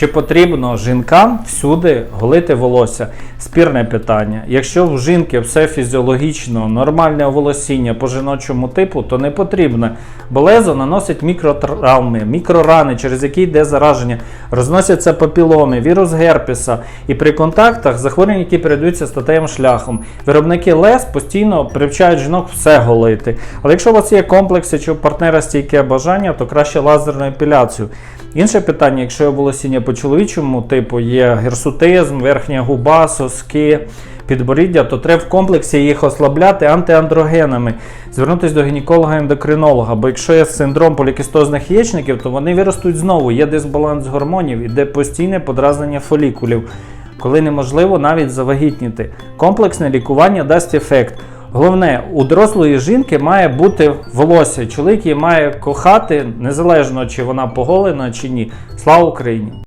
Чи потрібно жінкам всюди голити волосся? Спірне питання. Якщо в жінки все фізіологічно, нормальне волосіння по жіночому типу, то не потрібно. Бо лезо наносить мікротравми, мікрорани, через які йде зараження, розносяться папіломи, вірус герпеса і при контактах захворювання, які передаються статевим шляхом. Виробники лез постійно привчають жінок все голити. Але якщо у вас є комплекси чи у партнера стійке бажання, то краще лазерну епіляцію. Інше питання, якщо волосіння по чоловічому типу, є герсутизм, верхня губа, соски, підборіддя, то треба в комплексі їх ослабляти антиандрогенами, звернутися до гінеколога-ендокринолога. Бо якщо є синдром полікістозних яєчників, то вони виростуть знову. Є дисбаланс гормонів, іде постійне подразнення фолікулів, коли неможливо навіть завагітніти. Комплексне лікування дасть ефект. Головне, у дорослої жінки має бути волосся. Чоловік її має кохати незалежно, чи вона поголена чи ні. Слава Україні!